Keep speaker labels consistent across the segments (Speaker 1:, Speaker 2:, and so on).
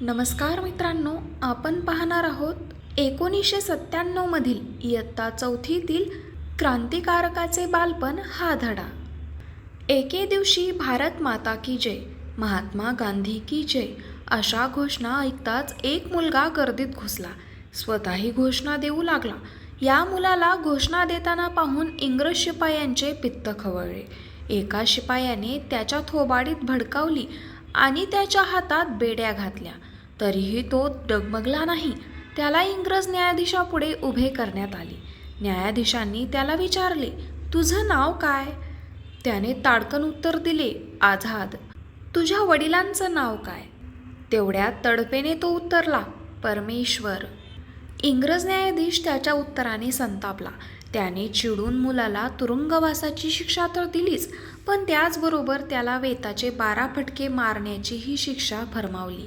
Speaker 1: नमस्कार मित्रांनो आपण पाहणार आहोत एकोणीसशे सत्त्याण्णवमधील इयत्ता चौथीतील क्रांतिकारकाचे बालपण हा धडा. एके दिवशी भारत माता की जय महात्मा गांधी की जय अशा घोषणा ऐकताच एक मुलगा गर्दीत घुसला स्वतःही घोषणा देऊ लागला. या मुलाला घोषणा देताना पाहून इंग्रज शिपायांचे पित्त खवळले. एका शिपायाने त्याच्या थोबाडीत भडकावली आणि त्याच्या हातात बेड्या घातल्या. तरीही तो डगमगला नाही. त्याला इंग्रज न्यायाधीशापुढे उभे करण्यात आले. न्यायाधीशांनी त्याला विचारले तुझं नाव काय? त्याने ताडकन उत्तर दिले आझाद. तुझ्या वडिलांचं नाव काय? तेवढ्या तडपेने तो उत्तरला परमेश्वर. इंग्रज न्यायाधीश त्याच्या उत्तराने संतापला. त्याने चिडून मुलाला तुरुंगवासाची शिक्षा तर दिलीच पण त्याचबरोबर त्याला वेताचे बारा फटके मारण्याचीही शिक्षा फरमावली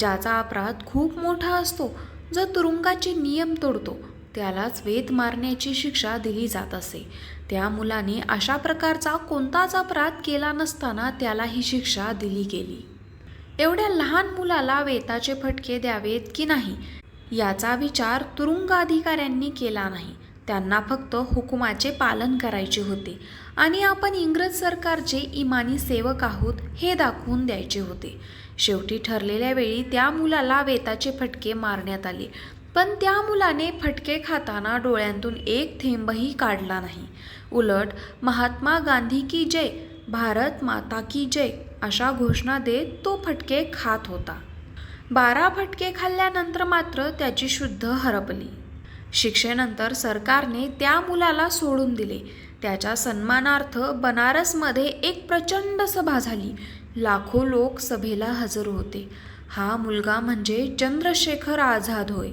Speaker 1: ज्याचा अपराध खूप मोठा असतो. जो तुरुंगाचे नियम तोडतो त्यालाच वेत मारण्याची शिक्षा दिली जात असे. त्या मुलाने अशा प्रकारचा कोणताच अपराध केला नसताना त्याला ही शिक्षा दिली गेली. एवढ्या लहान मुलाला वेताचे फटके द्यावेत की नाही याचा विचार तुरुंग अधिकाऱ्यांनी केला नाही. त्यांना फक्त हुकुमाचे पालन करायचे होते. आणि आपण इंग्रज सरकारचे इमानी सेवक आहोत हे दाखवून द्यायचे होते. शेवटी ठरलेल्या वेळी त्या मुलाला वेताचे फटके मारण्यात आले. पण त्या मुलाने फटके खाताना डोळ्यांतून एक थेंबही काढला नाही. उलट महात्मा गांधी की जय भारत माता की जय अशा घोषणा देत तो फटके खात होता. बारा फटके खाल्ल्यानंतर मात्र त्याची शुद्ध हरपली. शिक्षेनंतर सरकारने त्या मुलाला सोडून दिले. त्याच्या सन्मानार्थ बनारसमध्ये एक प्रचंड सभा झाली. लाखो लोक सभेला हजर होते. हा मुलगा म्हणजे चंद्रशेखर आझाद होय.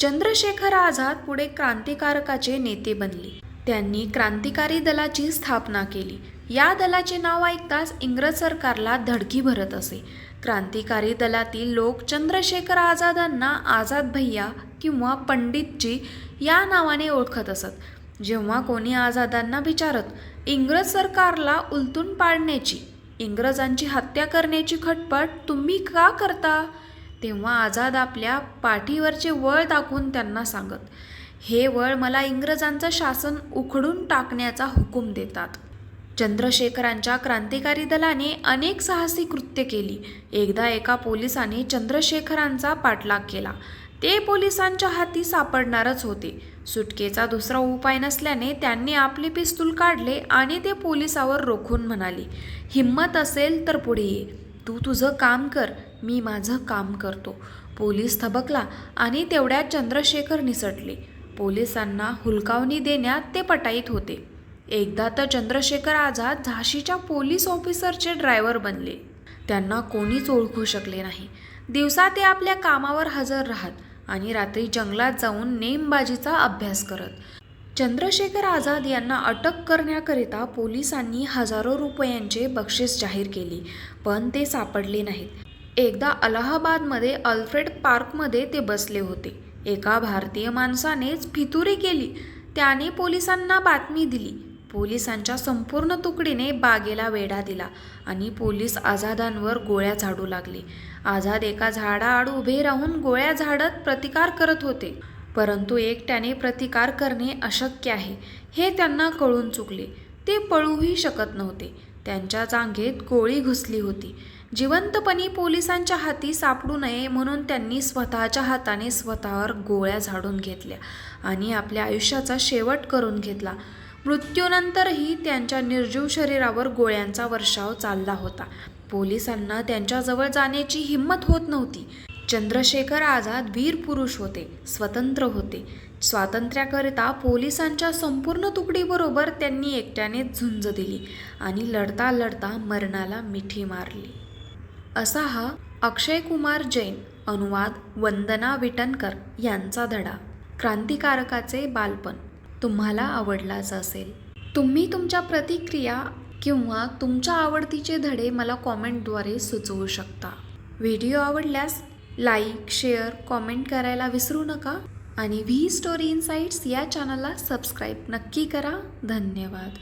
Speaker 1: चंद्रशेखर आझाद पुढे क्रांतिकारकाचे नेते बनले. त्यांनी क्रांतिकारी दलाची स्थापना केली. या दलाचे नाव ऐकताच इंग्रज सरकारला धडकी भरत असे. क्रांतिकारी दलातील लोक चंद्रशेखर आझादांना आझाद भैया किंवा पंडितजी या नावाने ओळखत असत. जेव्हा कोणी आझादांना विचारत इंग्रज सरकारला उलटून पाडण्याची इंग्रजांची हत्या करण्याची खटपट तुम्ही का करता? तेव्हा आझाद आपल्या पाठीवरचे वळ दाखवून त्यांना सांगत हे वळ मला इंग्रजांचं शासन उखडून टाकण्याचा हुकूम देतात. चंद्रशेखरांच्या क्रांतिकारी दलाने अनेक साहसी कृत्य केली. एकदा एका पोलिसाने चंद्रशेखरांचा पाठलाग केला. ते पोलिसांच्या हाती सापडणारच होते. सुटकेचा दुसरा उपाय नसल्याने त्यांनी आपले पिस्तूल काढले आणि ते पोलिसावर रोखून म्हणाले हिम्मत असेल तर पुढे ये. तू तुझं काम कर मी माझं काम करतो. पोलीस थबकला आणि तेवढ्यात चंद्रशेखर निसटले. पोलिसांना हुलकावणी देण्यात ते पटाईत होते. एकदा तर चंद्रशेखर आझाद झाशीच्या पोलीस ऑफिसरचे ड्रायव्हर बनले. त्यांना कोणीच ओळखू शकले नाही. दिवसा ते आपल्या कामावर हजर राहत आणि रात्री जंगलात जाऊन नेमबाजीचा अभ्यास करत. चंद्रशेखर आझाद यांना अटक करण्याकरिता पोलिसांनी हजारो रुपयांचे बक्षीस जाहीर केली पण ते सापडले नाहीत. एकदा अलाहाबादमध्ये अल्फ्रेड पार्कमध्ये ते बसले होते. एका भारतीय माणसानेच फितुरी केली. त्याने पोलिसांना बातमी दिली. पोलिसांच्या संपूर्ण तुकडीने बागेला वेढा दिला आणि पोलीस आझादांवर गोळ्या झाडू लागले. आझाद एका झाडाआड उभे राहून गोळ्या झाडत प्रतिकार करत होते. परंतु एकट्याने प्रतिकार करणे अशक्य आहे हे त्यांना कळून चुकले. ते पळूही शकत नव्हते. त्यांच्या जांघेत गोळी घुसली होती. जिवंतपणी पोलिसांच्या हाती सापडू नये म्हणून त्यांनी स्वतःच्या हाताने स्वतःवर गोळ्या झाडून घेतल्या आणि आपल्या आयुष्याचा शेवट करून घेतला. मृत्यूनंतरही त्यांच्या निर्जीव शरीरावर गोळ्यांचा वर्षाव चालला होता. पोलिसांना त्यांच्याजवळ जाण्याची हिंमत होत नव्हती. चंद्रशेखर आझाद वीर पुरुष होते स्वतंत्र होते. स्वातंत्र्याकरिता पोलिसांच्या संपूर्ण तुकडीबरोबर त्यांनी एकट्याने झुंज दिली आणि लढता लढता मरणाला मिठी मारली. असा हा अक्षय कुमार जैन अनुवाद वंदना विटणकर यांचा धडा. क्रांतिकारकाचे बालपण. तुम्हाला आवडलाच असेल. तुम्ही तुमच्या प्रतिक्रिया किंवा तुमच्या आवडतीचे धडे मला कॉमेंटद्वारे सुचवू शकता. व्हिडिओ आवडल्यास लाईक शेअर कॉमेंट करायला विसरू नका आणि व्ही स्टोरी इन्साइट्स या चॅनलला सबस्क्राईब नक्की करा. धन्यवाद.